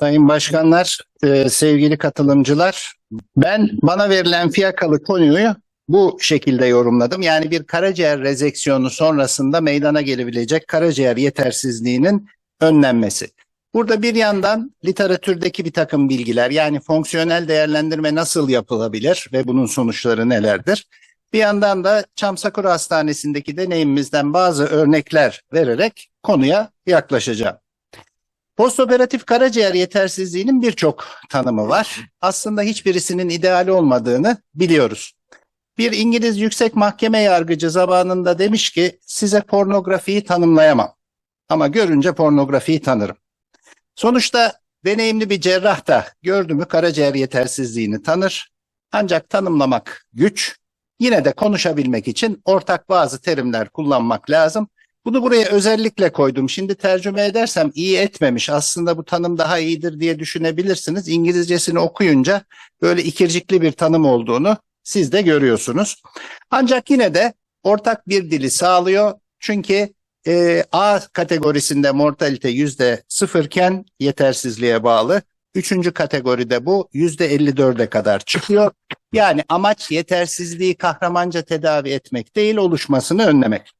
Sayın başkanlar, e, sevgili katılımcılar, ben bana verilen fiyakalı konuyu bu şekilde yorumladım. Yani bir karaciğer rezeksiyonu sonrasında meydana gelebilecek karaciğer yetersizliğinin önlenmesi. Burada bir yandan literatürdeki bir takım bilgiler yani fonksiyonel değerlendirme nasıl yapılabilir ve bunun sonuçları nelerdir? Bir yandan da Çamsakura Hastanesi'ndeki deneyimimizden bazı örnekler vererek konuya yaklaşacağım. Postoperatif karaciğer yetersizliğinin birçok tanımı var. Aslında hiçbirisinin ideal olmadığını biliyoruz. Bir İngiliz yüksek mahkeme yargıcı zamanında demiş ki size pornografiyi tanımlayamam. Ama görünce pornografiyi tanırım. Sonuçta deneyimli bir cerrah da gördü mü karaciğer yetersizliğini tanır. Ancak tanımlamak güç. Yine de konuşabilmek için ortak bazı terimler kullanmak lazım. Bunu buraya özellikle koydum. Şimdi tercüme edersem iyi etmemiş. Aslında bu tanım daha iyidir diye düşünebilirsiniz. İngilizcesini okuyunca böyle ikircikli bir tanım olduğunu siz de görüyorsunuz. Ancak yine de ortak bir dili sağlıyor. Çünkü e, A kategorisinde mortalite yüzde sıfırken yetersizliğe bağlı. Üçüncü kategoride bu yüzde 54'e kadar çıkıyor. Yani amaç yetersizliği kahramanca tedavi etmek değil oluşmasını önlemek.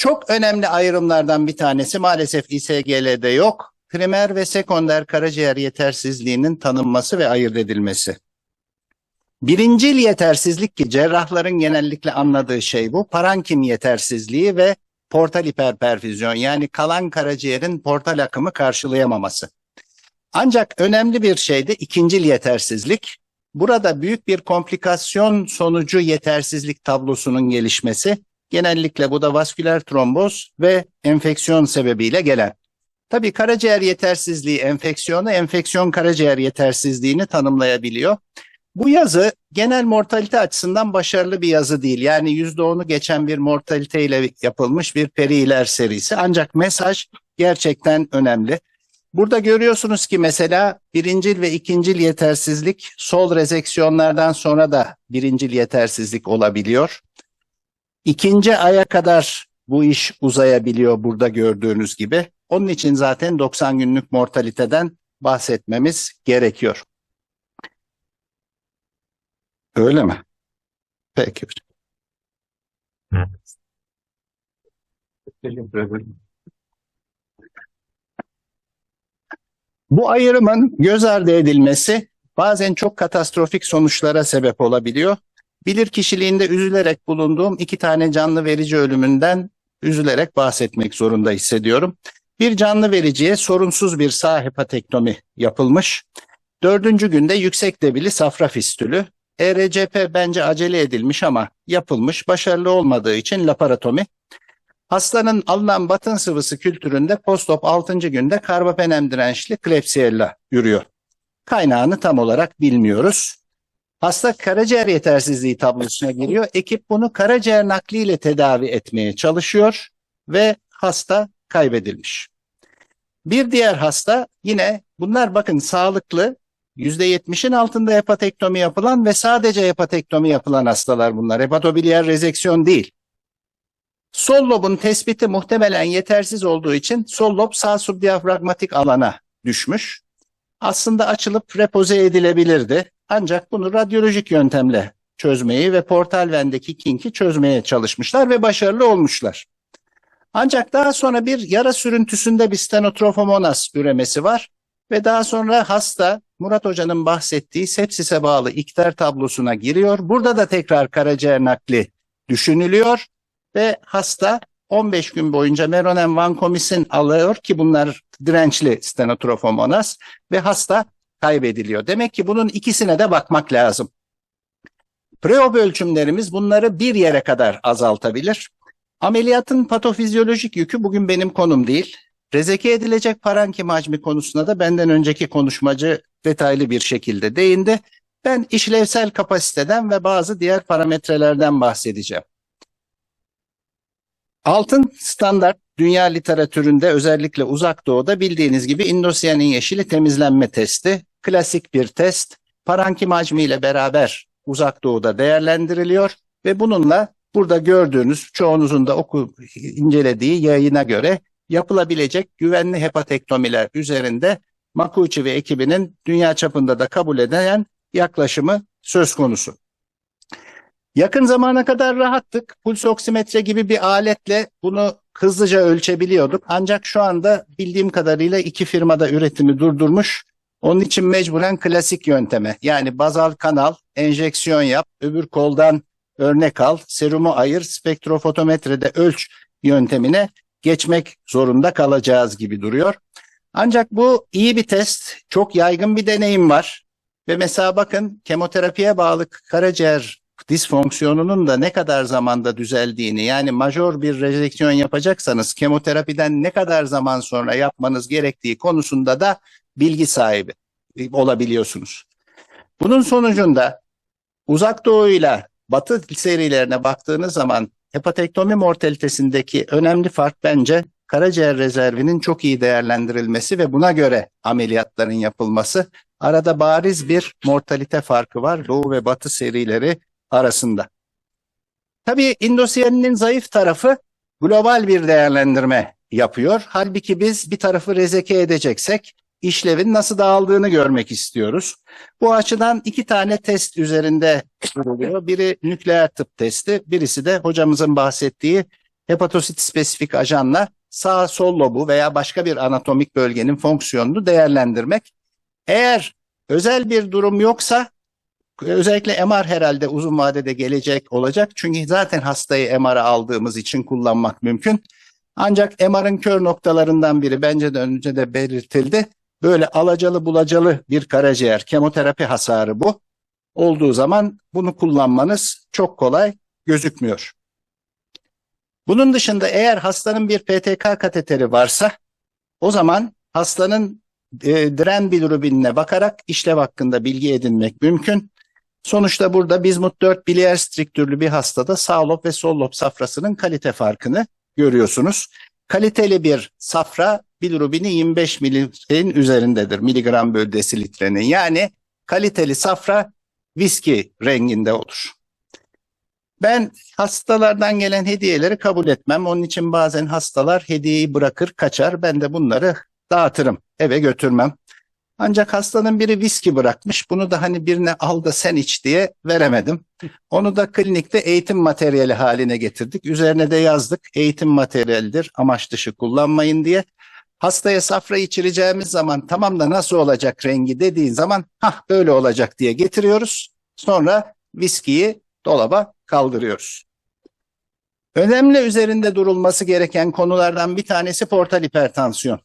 Çok önemli ayrımlardan bir tanesi maalesef İSGL'de yok. Primer ve sekonder karaciğer yetersizliğinin tanınması ve ayırt edilmesi. Birincil yetersizlik ki cerrahların genellikle anladığı şey bu. Parankim yetersizliği ve portal hiperperfüzyon yani kalan karaciğerin portal akımı karşılayamaması. Ancak önemli bir şey de ikincil yetersizlik. Burada büyük bir komplikasyon sonucu yetersizlik tablosunun gelişmesi Genellikle bu da vasküler tromboz ve enfeksiyon sebebiyle gelen. Tabii karaciğer yetersizliği enfeksiyonu, enfeksiyon karaciğer yetersizliğini tanımlayabiliyor. Bu yazı genel mortalite açısından başarılı bir yazı değil. Yani %10'u geçen bir mortalite ile yapılmış bir periler serisi. Ancak mesaj gerçekten önemli. Burada görüyorsunuz ki mesela birincil ve ikincil yetersizlik sol rezeksiyonlardan sonra da birincil yetersizlik olabiliyor. İkinci aya kadar bu iş uzayabiliyor burada gördüğünüz gibi. Onun için zaten 90 günlük mortaliteden bahsetmemiz gerekiyor. Öyle mi? Peki. Bu ayrımın göz ardı edilmesi bazen çok katastrofik sonuçlara sebep olabiliyor. Bilir kişiliğinde üzülerek bulunduğum iki tane canlı verici ölümünden üzülerek bahsetmek zorunda hissediyorum. Bir canlı vericiye sorunsuz bir sağ hepatektomi yapılmış. Dördüncü günde yüksek debili safra fistülü. ERCP bence acele edilmiş ama yapılmış. Başarılı olmadığı için laparotomi. Hastanın alınan batın sıvısı kültüründe postop 6. günde karbapenem dirençli Klebsiella yürüyor. Kaynağını tam olarak bilmiyoruz. Hasta karaciğer yetersizliği tablosuna giriyor. Ekip bunu karaciğer nakliyle tedavi etmeye çalışıyor ve hasta kaybedilmiş. Bir diğer hasta yine bunlar bakın sağlıklı %70'in altında hepatektomi yapılan ve sadece hepatektomi yapılan hastalar bunlar. Hepatobiliyer rezeksiyon değil. Sol lobun tespiti muhtemelen yetersiz olduğu için sol lob sağ subdiyafragmatik alana düşmüş. Aslında açılıp repoze edilebilirdi. Ancak bunu radyolojik yöntemle çözmeyi ve portal vendeki kinki çözmeye çalışmışlar ve başarılı olmuşlar. Ancak daha sonra bir yara sürüntüsünde bir stenotrofomonas üremesi var ve daha sonra hasta Murat Hoca'nın bahsettiği sepsise bağlı ikter tablosuna giriyor. Burada da tekrar karaciğer nakli düşünülüyor ve hasta 15 gün boyunca meronem vankomisin alıyor ki bunlar dirençli stenotrofomonas ve hasta kaybediliyor. Demek ki bunun ikisine de bakmak lazım. Preop ölçümlerimiz bunları bir yere kadar azaltabilir. Ameliyatın patofizyolojik yükü bugün benim konum değil. Rezeke edilecek parenkim hacmi konusunda da benden önceki konuşmacı detaylı bir şekilde değindi. Ben işlevsel kapasiteden ve bazı diğer parametrelerden bahsedeceğim. Altın standart dünya literatüründe özellikle uzak doğuda bildiğiniz gibi indosyanin yeşili temizlenme testi klasik bir test parankim hacmi ile beraber uzak doğuda değerlendiriliyor ve bununla burada gördüğünüz çoğunuzun da oku incelediği yayına göre yapılabilecek güvenli hepatektomiler üzerinde Makuuchi ve ekibinin dünya çapında da kabul edilen yaklaşımı söz konusu. Yakın zamana kadar rahattık. Puls oksimetre gibi bir aletle bunu hızlıca ölçebiliyorduk. Ancak şu anda bildiğim kadarıyla iki firmada üretimi durdurmuş. Onun için mecburen klasik yönteme yani bazal kanal, enjeksiyon yap, öbür koldan örnek al, serumu ayır, spektrofotometrede ölç yöntemine geçmek zorunda kalacağız gibi duruyor. Ancak bu iyi bir test, çok yaygın bir deneyim var. Ve mesela bakın kemoterapiye bağlı karaciğer disfonksiyonunun da ne kadar zamanda düzeldiğini yani majör bir rejeksiyon yapacaksanız kemoterapiden ne kadar zaman sonra yapmanız gerektiği konusunda da bilgi sahibi olabiliyorsunuz. Bunun sonucunda uzak doğuyla batı serilerine baktığınız zaman hepatektomi mortalitesindeki önemli fark bence karaciğer rezervinin çok iyi değerlendirilmesi ve buna göre ameliyatların yapılması. Arada bariz bir mortalite farkı var doğu ve batı serileri arasında. Tabii indosiyeninin zayıf tarafı global bir değerlendirme yapıyor. Halbuki biz bir tarafı rezeke edeceksek işlevin nasıl dağıldığını görmek istiyoruz. Bu açıdan iki tane test üzerinde kuruluyor. Biri nükleer tıp testi, birisi de hocamızın bahsettiği hepatosit spesifik ajanla sağ sol lobu veya başka bir anatomik bölgenin fonksiyonunu değerlendirmek. Eğer özel bir durum yoksa özellikle MR herhalde uzun vadede gelecek olacak. Çünkü zaten hastayı MR'a aldığımız için kullanmak mümkün. Ancak MR'ın kör noktalarından biri bence de önce de belirtildi. Böyle alacalı bulacalı bir karaciğer kemoterapi hasarı bu. Olduğu zaman bunu kullanmanız çok kolay gözükmüyor. Bunun dışında eğer hastanın bir PTK kateteri varsa o zaman hastanın e, diren bilirubinine bakarak işlev hakkında bilgi edinmek mümkün. Sonuçta burada bizmut 4 biliyer striktürlü bir hastada sağ lob ve sol lob safrasının kalite farkını görüyorsunuz. Kaliteli bir safra bilirubini 25 milimetrenin üzerindedir miligram bölü desilitrenin. Yani kaliteli safra viski renginde olur. Ben hastalardan gelen hediyeleri kabul etmem. Onun için bazen hastalar hediyeyi bırakır kaçar. Ben de bunları dağıtırım. Eve götürmem. Ancak hastanın biri viski bırakmış. Bunu da hani birine al da sen iç diye veremedim. Onu da klinikte eğitim materyali haline getirdik. Üzerine de yazdık. Eğitim materyalidir. Amaç dışı kullanmayın diye. Hastaya safra içireceğimiz zaman tamam da nasıl olacak rengi dediğin zaman ha böyle olacak diye getiriyoruz. Sonra viskiyi dolaba kaldırıyoruz. Önemli üzerinde durulması gereken konulardan bir tanesi portal hipertansiyon.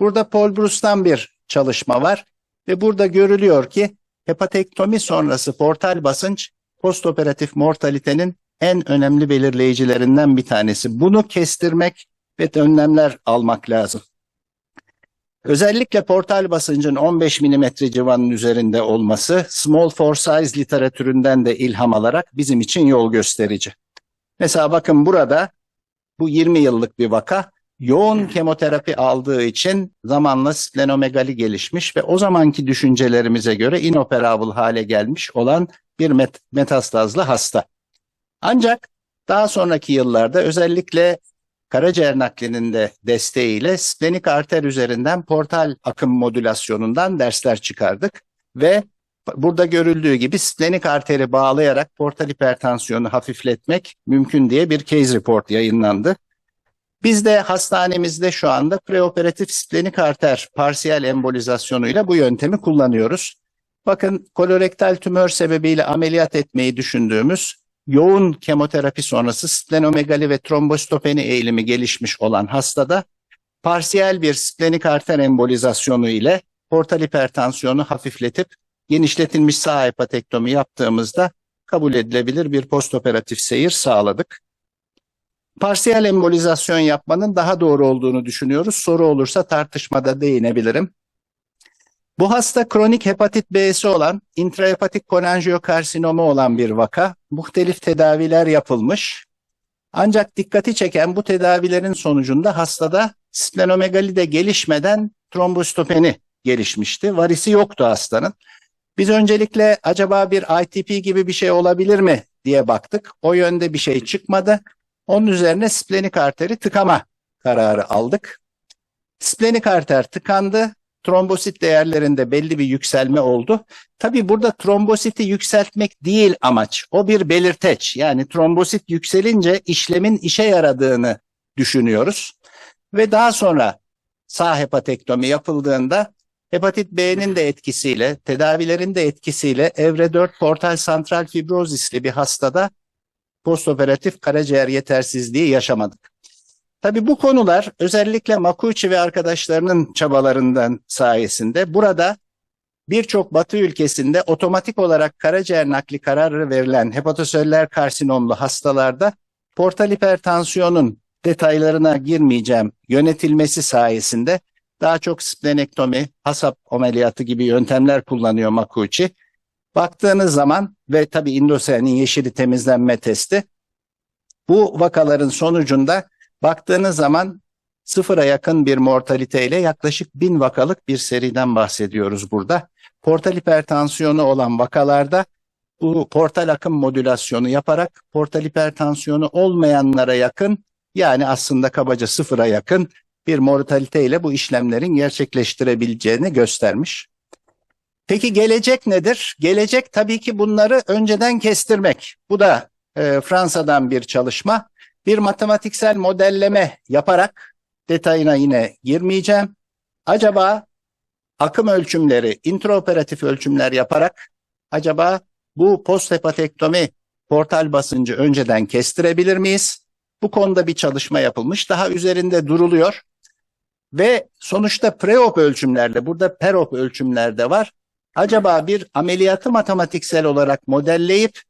Burada Paul Bruce'tan bir çalışma var ve burada görülüyor ki hepatektomi sonrası portal basınç postoperatif mortalitenin en önemli belirleyicilerinden bir tanesi. Bunu kestirmek ve önlemler almak lazım. Özellikle portal basıncın 15 mm civarının üzerinde olması small for size literatüründen de ilham alarak bizim için yol gösterici. Mesela bakın burada bu 20 yıllık bir vaka yoğun kemoterapi aldığı için zamanla splenomegali gelişmiş ve o zamanki düşüncelerimize göre inoperable hale gelmiş olan bir met metastazlı hasta. Ancak daha sonraki yıllarda özellikle karaciğer naklinin de desteğiyle splenik arter üzerinden portal akım modülasyonundan dersler çıkardık ve burada görüldüğü gibi splenik arteri bağlayarak portal hipertansiyonu hafifletmek mümkün diye bir case report yayınlandı. Biz de hastanemizde şu anda preoperatif splenik arter parsiyel embolizasyonuyla bu yöntemi kullanıyoruz. Bakın kolorektal tümör sebebiyle ameliyat etmeyi düşündüğümüz yoğun kemoterapi sonrası splenomegali ve trombositopeni eğilimi gelişmiş olan hastada parsiyel bir splenik arter embolizasyonu ile portal hipertansiyonu hafifletip genişletilmiş sağ hepatektomi yaptığımızda kabul edilebilir bir postoperatif seyir sağladık. Parsiyel embolizasyon yapmanın daha doğru olduğunu düşünüyoruz. Soru olursa tartışmada değinebilirim. Bu hasta kronik hepatit B'si olan intrahepatik kolanjiyokarsinomu olan bir vaka. Muhtelif tedaviler yapılmış. Ancak dikkati çeken bu tedavilerin sonucunda hastada splenomegali de gelişmeden trombostopeni gelişmişti. Varisi yoktu hastanın. Biz öncelikle acaba bir ITP gibi bir şey olabilir mi diye baktık. O yönde bir şey çıkmadı. Onun üzerine splenik arteri tıkama kararı aldık. Splenik arter tıkandı trombosit değerlerinde belli bir yükselme oldu. Tabii burada trombositi yükseltmek değil amaç. O bir belirteç. Yani trombosit yükselince işlemin işe yaradığını düşünüyoruz. Ve daha sonra sağ hepatektomi yapıldığında hepatit B'nin de etkisiyle, tedavilerin de etkisiyle evre 4 portal santral fibrozisli bir hastada postoperatif karaciğer yetersizliği yaşamadık. Tabii bu konular özellikle Makuchi ve arkadaşlarının çabalarından sayesinde burada birçok batı ülkesinde otomatik olarak karaciğer nakli kararı verilen hepatosöller karsinomlu hastalarda portal hipertansiyonun detaylarına girmeyeceğim yönetilmesi sayesinde daha çok splenektomi, hasap ameliyatı gibi yöntemler kullanıyor Makuchi. Baktığınız zaman ve tabii indosenin yeşili temizlenme testi bu vakaların sonucunda baktığınız zaman sıfıra yakın bir mortaliteyle yaklaşık bin vakalık bir seriden bahsediyoruz burada. Portal hipertansiyonu olan vakalarda bu portal akım modülasyonu yaparak portal hipertansiyonu olmayanlara yakın yani aslında kabaca sıfıra yakın bir mortaliteyle bu işlemlerin gerçekleştirebileceğini göstermiş. Peki gelecek nedir? Gelecek tabii ki bunları önceden kestirmek. Bu da e, Fransa'dan bir çalışma. Bir matematiksel modelleme yaparak detayına yine girmeyeceğim. Acaba akım ölçümleri, intraoperatif ölçümler yaparak acaba bu posthepatektomi portal basıncı önceden kestirebilir miyiz? Bu konuda bir çalışma yapılmış. Daha üzerinde duruluyor. Ve sonuçta preop ölçümlerle, burada perop ölçümlerde var. Acaba bir ameliyatı matematiksel olarak modelleyip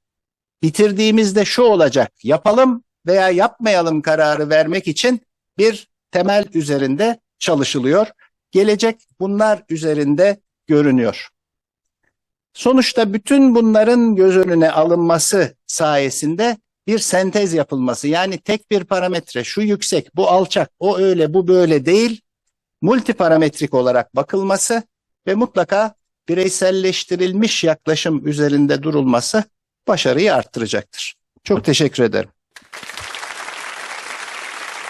bitirdiğimizde şu olacak, yapalım veya yapmayalım kararı vermek için bir temel üzerinde çalışılıyor. Gelecek bunlar üzerinde görünüyor. Sonuçta bütün bunların göz önüne alınması sayesinde bir sentez yapılması yani tek bir parametre şu yüksek bu alçak o öyle bu böyle değil multiparametrik olarak bakılması ve mutlaka bireyselleştirilmiş yaklaşım üzerinde durulması başarıyı arttıracaktır. Çok teşekkür ederim.